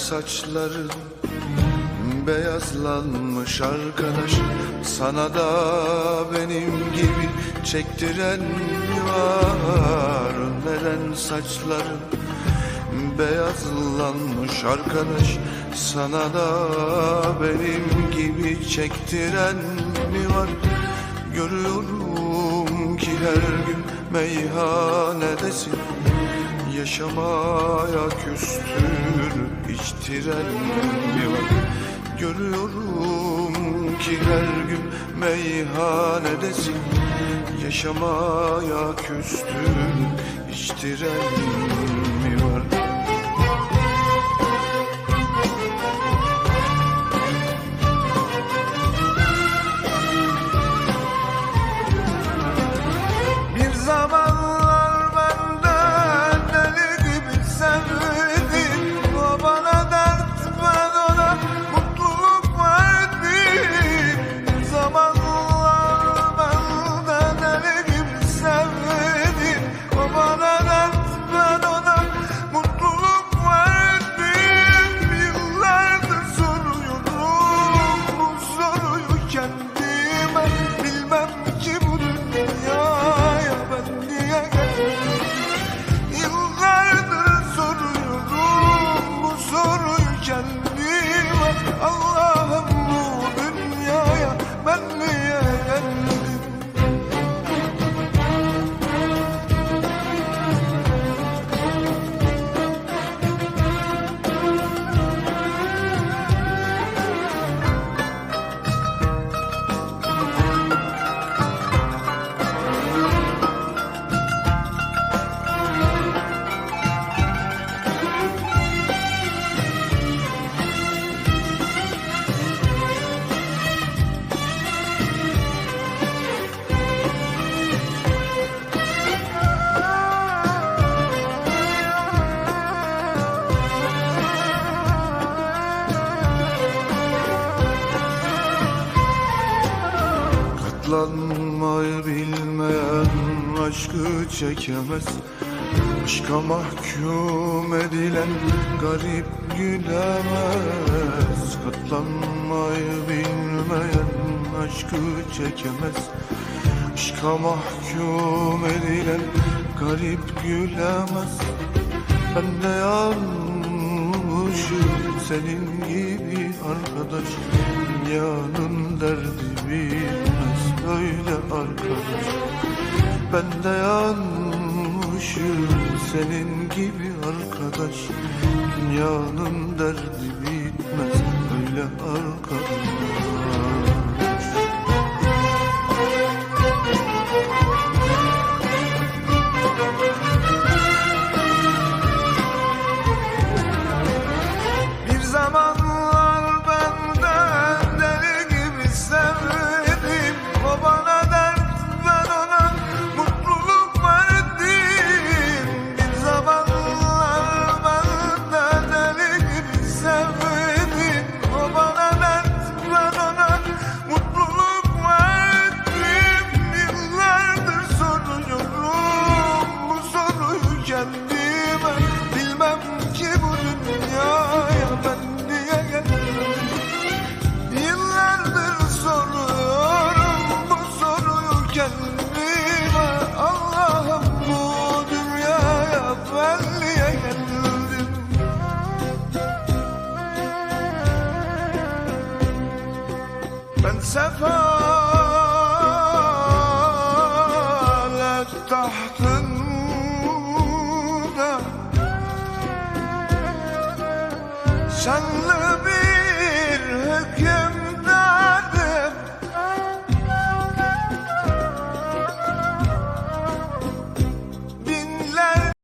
saçların Beyazlanmış arkadaş. Sana da benim gibi çektiren var. Neden saçların Beyazlanmış arkadaş? Sana da benim gibi çektiren mi var. Görüyorum ki her gün meyhanedesin Yaşamaya küstür içtiren mi var? Görüyorum ki her gün meyhanedesin. Yaşamaya küstür içtiren mi var Katlanmayı bilmeyen aşkı çekemez. Aşka mahkum edilen garip gülemez. Katlanmayı bilmeyen aşkı çekemez. Aşka mahkum edilen garip gülemez. Ben de yanmışım senin gibi arkadaş Dünyanın derdi bilmez böyle arkadaş. Ben de yanmışım senin gibi arkadaş. Dünyanın derdi bitmez böyle arkadaş Ben sefalet